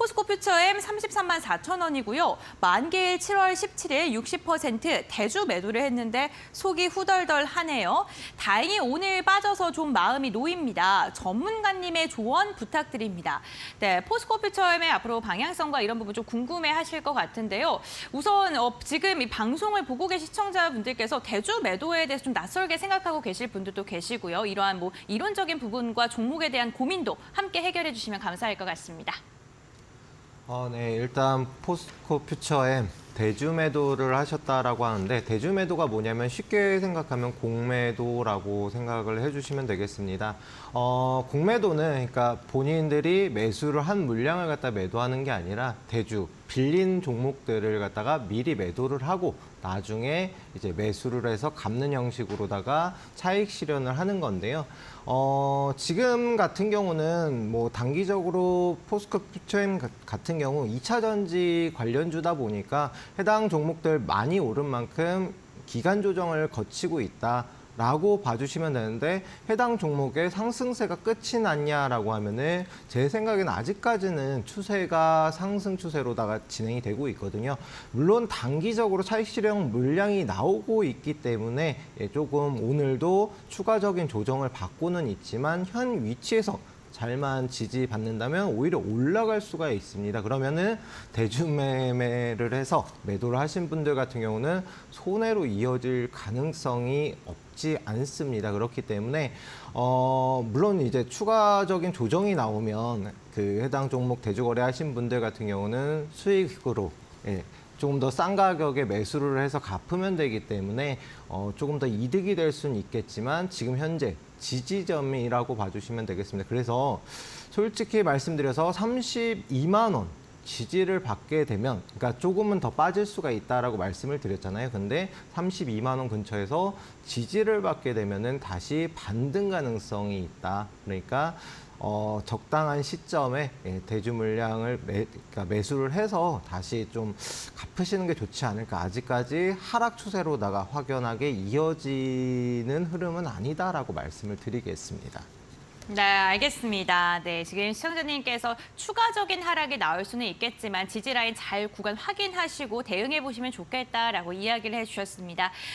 포스코 퓨처엠 33만 4천 원이고요. 만기일 7월 17일 60% 대주 매도를 했는데 속이 후덜덜 하네요. 다행히 오늘 빠져서 좀 마음이 놓입니다. 전문가님의 조언 부탁드립니다. 네, 포스코 퓨처엠의 앞으로 방향성과 이런 부분 좀 궁금해 하실 것 같은데요. 우선 어, 지금 이 방송을 보고 계신 시청자분들께서 대주 매도에 대해서 좀 낯설게 생각하고 계실 분들도 계시고요. 이러한 뭐 이론적인 부분과 종목에 대한 고민도 함께 해결해 주시면 감사할 것 같습니다. 어, 네, 일단 포스코 퓨처엠 대주 매도를 하셨다라고 하는데 대주 매도가 뭐냐면 쉽게 생각하면 공매도라고 생각을 해주시면 되겠습니다. 어, 공매도는 그러니까 본인들이 매수를 한 물량을 갖다 매도하는 게 아니라 대주 빌린 종목들을 갖다가 미리 매도를 하고 나중에 이제 매수를 해서 갚는 형식으로다가 차익 실현을 하는 건데요. 어, 지금 같은 경우는 뭐 단기적으로 포스코 퓨처엠 가- 같은 경우 2차 전지 관련주다 보니까 해당 종목들 많이 오른 만큼 기간 조정을 거치고 있다. 라고 봐주시면 되는데 해당 종목의 상승세가 끝이 났냐라고 하면은 제 생각에는 아직까지는 추세가 상승 추세로다가 진행이 되고 있거든요. 물론 단기적으로 차익 실현 물량이 나오고 있기 때문에 예, 조금 오늘도 추가적인 조정을 받고는 있지만 현 위치에서 잘만 지지받는다면 오히려 올라갈 수가 있습니다. 그러면은 대주매매를 해서 매도를 하신 분들 같은 경우는 손해로 이어질 가능성이 없지 않습니다. 그렇기 때문에 어 물론 이제 추가적인 조정이 나오면 그 해당 종목 대주 거래하신 분들 같은 경우는 수익으로 예, 조금 더 싼 가격에 매수를 해서 갚으면 되기 때문에 어, 조금 더 이득이 될 수는 있겠지만 지금 현재 지지점이라고 봐주시면 되겠습니다. 그래서 솔직히 말씀드려서 32만 원 지지를 받게 되면 그러니까 조금은 더 빠질 수가 있다라고 말씀을 드렸잖아요. 근데 32만 원 근처에서 지지를 받게 되면은 다시 반등 가능성이 있다. 그러니까 어, 적당한 시점에 예, 대주 물량을 매, 그러니까 매수를 해서 다시 좀 갚으시는 게 좋지 않을까. 아직까지 하락 추세로다가 확연하게 이어지는 흐름은 아니다라고 말씀을 드리겠습니다. 네, 알겠습니다. 네, 지금 시청자님께서 추가적인 하락이 나올 수는 있겠지만 지지라인 잘 구간 확인하시고 대응해 보시면 좋겠다라고 이야기를 해주셨습니다.